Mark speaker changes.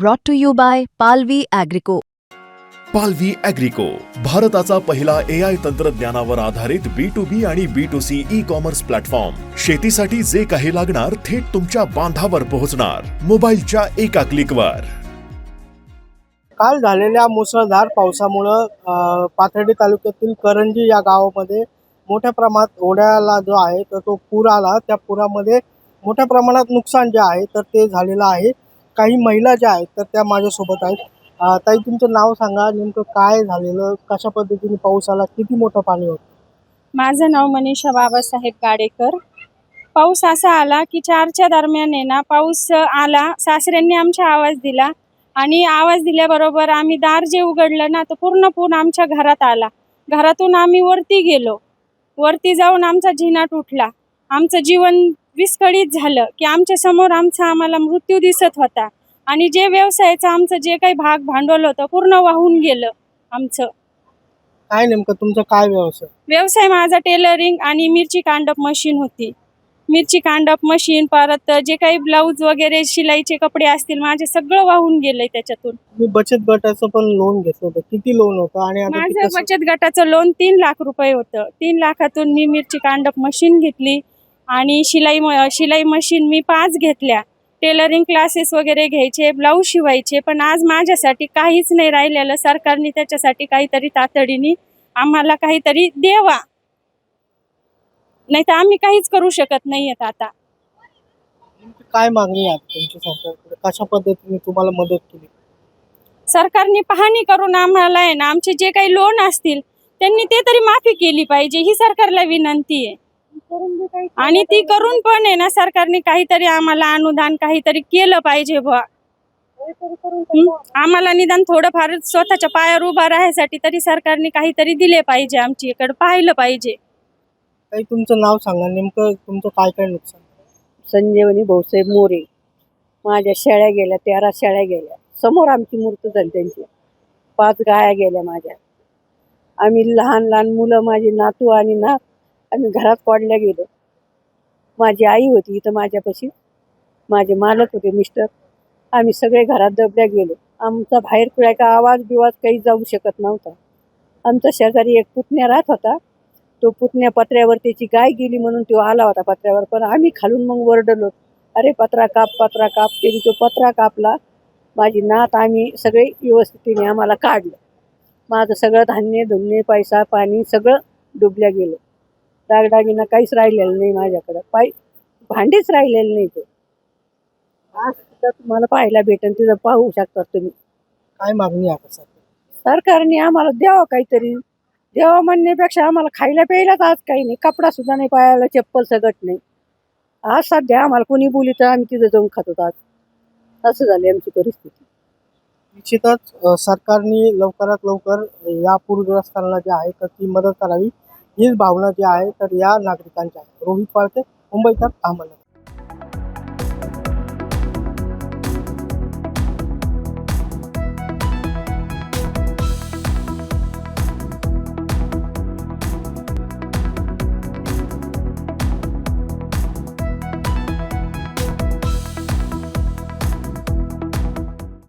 Speaker 1: brought to you by Palvi Agrico.
Speaker 2: पालवी अॅग्रिको भारताचा पहिला ए आय तंत्रज्ञानावर आधारित बी टू बी आणि B to C e commerce platform शेतीसाठी जे काही लागणार थेट तुमच्या बांधावर पोहोचणार. मोबाईलच्या एका क्लिकवर
Speaker 3: काल झालेल्या मुसळधार पावसामुळं पाथर्डी तालुक्यातील करंजी या गावामध्ये मोठ्या प्रमाणात ओढ्याला जो आहे तर तो पूर आला. त्या पुरामध्ये मोठ्या प्रमाणात नुकसान जे आहे तर ते झालेलं आहे. काही महिला ज्या आहेत तर त्या माझ्यासोबत आहेत. ताई तुमचं नाव सांगा. नेमकं काय झालेलं? कशा पद्धतीने पाऊस आला? किती मोठं पाणी होतं?
Speaker 4: माझं नाव मनीषा बाबासाहेब गाडेकर. पाऊस असा आला की चारच्या दरम्यान आहे ना पाऊस आला सासऱ्यांनी आमच्या आवाज दिला आणि आवाज दिल्याबरोबर आम्ही दार जे उघडलं ना तर पूर्ण पूर्ण आमच्या घरात आला. घरातून आम्ही वरती गेलो. वरती जाऊन आमचा झिनाट उठला आमचं जीवन विस्कळीत झालं की आमच्यासमोर आमचा आम्हाला मृत्यू दिसत होता. आणि जे व्यवसायाचं आमचं जे काही भाग भांडवल होतं पूर्ण वाहून गेलं आमचं.
Speaker 3: काय नेमकं तुमचं काय व्यवसाय?
Speaker 4: व्यवसाय माझा टेलरिंग आणि मिरची कांडप मशीन होती. मिरची कांडप मशीन परत जे काही ब्लाऊज वगैरे शिलाईचे कपडे असतील माझे सगळं वाहून गेलंय त्याच्यातून.
Speaker 3: मी बचत गटाचं पण लोन घेतलं होतं. किती लोन होतं? आणि आता ते
Speaker 4: माझं
Speaker 3: कसं-
Speaker 4: बचत गटाचं लोन तीन लाख रुपये होतं. तीन लाखातून मी मिरची कांडप मशीन घेतली. आणि शिलाई शिलाई मशीन मी पाच घेतल्या. टेलरिंग क्लासेस वगैरे घ्यायचे ब्लाऊज शिवायचे पण आज माझ्यासाठी काहीच नाही राहिलेलं. सरकारने त्याच्यासाठी काहीतरी तातडीने आम्हाला काहीतरी द्यावा. नाही तर आम्ही काहीच करू शकत नाहीयेत आता.
Speaker 3: काय मागणी आहे तुमची सरकारकडे? कशा पद्धतीने तुम्हाला मदत केली?
Speaker 4: सरकारने पाहणी करून आम्हाला आहे ना आमचे जे काही लोन असतील त्यांनी ते तरी माफी केली पाहिजे. ही सरकारला विनंती आहे. आणि ती करून पण आहे ना सरकारने काहीतरी आम्हाला अनुदान काहीतरी केलं पाहिजे बुवा. हं? आम्हाला निदान थोडंफार स्वतःच्या पायावर उभा राहायसाठी तरी सरकारने काहीतरी दिले पाहिजे आमची इकडे पाहिलं पाहिजे.
Speaker 3: काही तुमचं नाव सांगा नेमकं तुमचं काय काय नुकसान?
Speaker 5: संजीवनी भाऊसाहेब मोरे. माझ्या शेळ्या गेल्या तेरा शेळ्या गेल्या. समोर आमची मूर्त झाली त्यांची. पाच गाया गेल्या माझ्या. आम्ही लहान लहान मुलं माझी नातू आणि नात आम्ही घरात पडल्या गेलो. माझी आई होती इथं माझ्यापाशी. माझे मालक होते मिस्टर. आम्ही सगळे घरात दबल्या गेलो. आमचा बाहेर कुठल्या का आवाज बिवाज काही जाऊ शकत नव्हता. आमचा शेजारी एक पुतण्या राहत होता. तो पुतण्या पत्र्यावर त्याची गाय गेली म्हणून तो आला होता पत्र्यावर. पण आम्ही खालून मग वरडलो. अरे पत्रा काप पत्रा काप. तरी तो पत्रा कापला. माझी नात आम्ही सगळे व्यवस्थितीने आम्हाला काढलं. माझं सगळं धान्य धुणे पैसा पाणी सगळं डुबल्या गेलं. दागदागिना काहीच राहिलेलं नाही माझ्याकडं. पाय भांडेच राहिलेले नाही ते. आज सुद्धा तुम्हाला पाहायला भेटेल तिथं पाहू शकता तुम्ही.
Speaker 3: काय मागणी आहे आता सध्या?
Speaker 5: सरकारने आम्हाला द्यावं काहीतरी. द्यावं म्हणण्यापेक्षा आम्हाला खायला प्यायलाच आज काही नाही. कपडा सुद्धा नाही पायाला चप्पल सगट नाही. आज सध्या आम्हाला कोणी बोली तर आम्ही तिथं जाऊन खातो आज. असं झाली आमची परिस्थिती.
Speaker 3: निश्चितच अ, सरकारने लवकरात लवकर या पूरग्रस्तांना जे आहे तर ती मदत करावी. हीच भावना जी आहे तर या नागरिकांच्या रोहित पाळके मुंबईकर अहमदनगर.